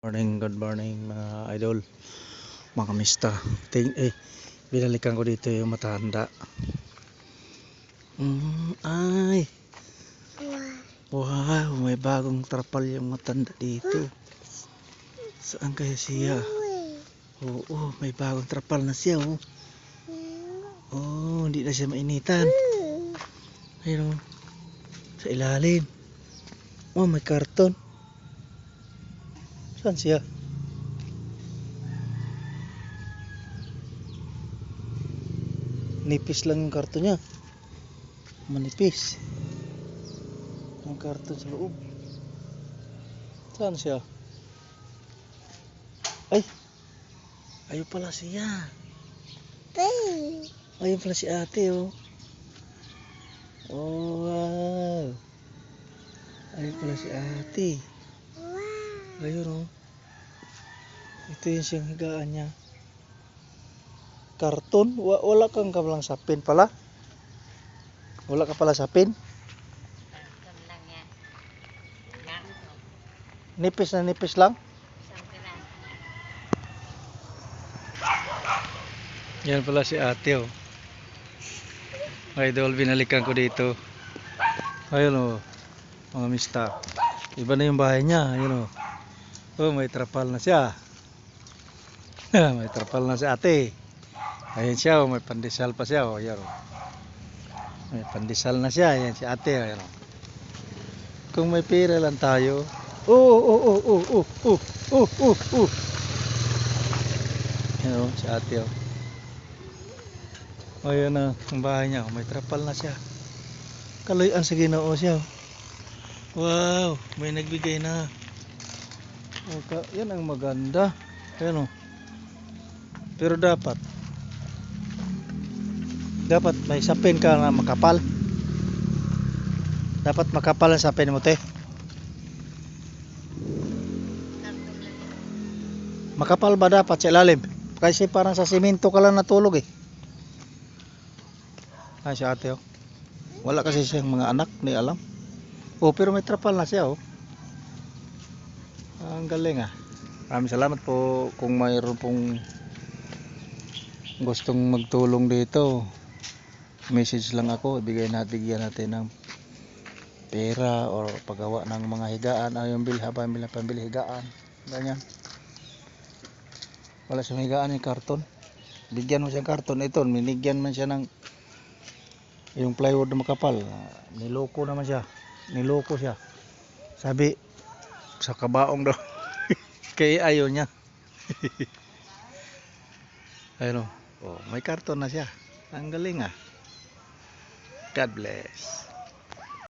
Morning, good morning mga idol. Mga kamista Ting, eh, binalikan ko dito yung matanda mm, ay. Wow may bagong trapal yung matanda dito. Saan kaya siya? Oo may bagong trapal na siya oh. Oh hindi na siya mainitan. Ayun oh. sa ilalim. Oh may karton Saan siya? Nipis lang yung karton niya. Manipis. Ang karton sa loob. Saan siya? Ay! Ayun pala siya. Ayun pala si ate oh. Oh wow. Ayun pala si ate. Ayun oh. Ito yung siyang higaan niya. Karton? Wa- wala kang kapalang sapin pala? Wala ka pala sapin? Nipis na nipis lang? Yan pala si ate oh. Idol, binalikan ko dito. Ayun oh. Mga mista. Iba na yung bahay niya. Ayun oh. Oh, may trapal na siya. may trapal na si ate. Ayun siya oh. May pandesal pa siya oh. Ayun oh. May pandesal na siya. Ayan si ate. Ayun oh. Kung may pera lang tayo. Oh, oh, oh, oh, oh, oh, oh, oh, oh, oh. Ayun oh, si ate oh. Ayun na, ang bahay niya. May trapal na siya. Kaloyan sa ginoo siya. Wow, may nagbigay na. Okay, yan ang maganda. Ayan o. Pero dapat, dapat may sapin ka na makapal. Dapat makapal ang sapin mo, te. Makapal ba dapat sa ilalim? Kasi parang sa simento ka lang natulog eh. Ah, si ate oh. Wala kasi siyang mga anak, ni alam. Oh, pero may trapal na siya oh. Ang galing ah. Maraming salamat po kung mayroon pong gustong magtulong dito. Message lang ako, ibigay natin bigyan natin ng pera or paggawa ng mga higaan, ay yung bilha, pambili, pambili higaan. Ganyan. Wala siyang higaan yung karton. Bigyan mo siyang karton. Ito, minigyan man siya ng yung plywood na makapal. Niloko naman siya. Niloko siya. Sabi, sa kabaong daw. Kaya ayaw niya. Ayun o. Oh, may karton na siya. Ang galing ah. God bless.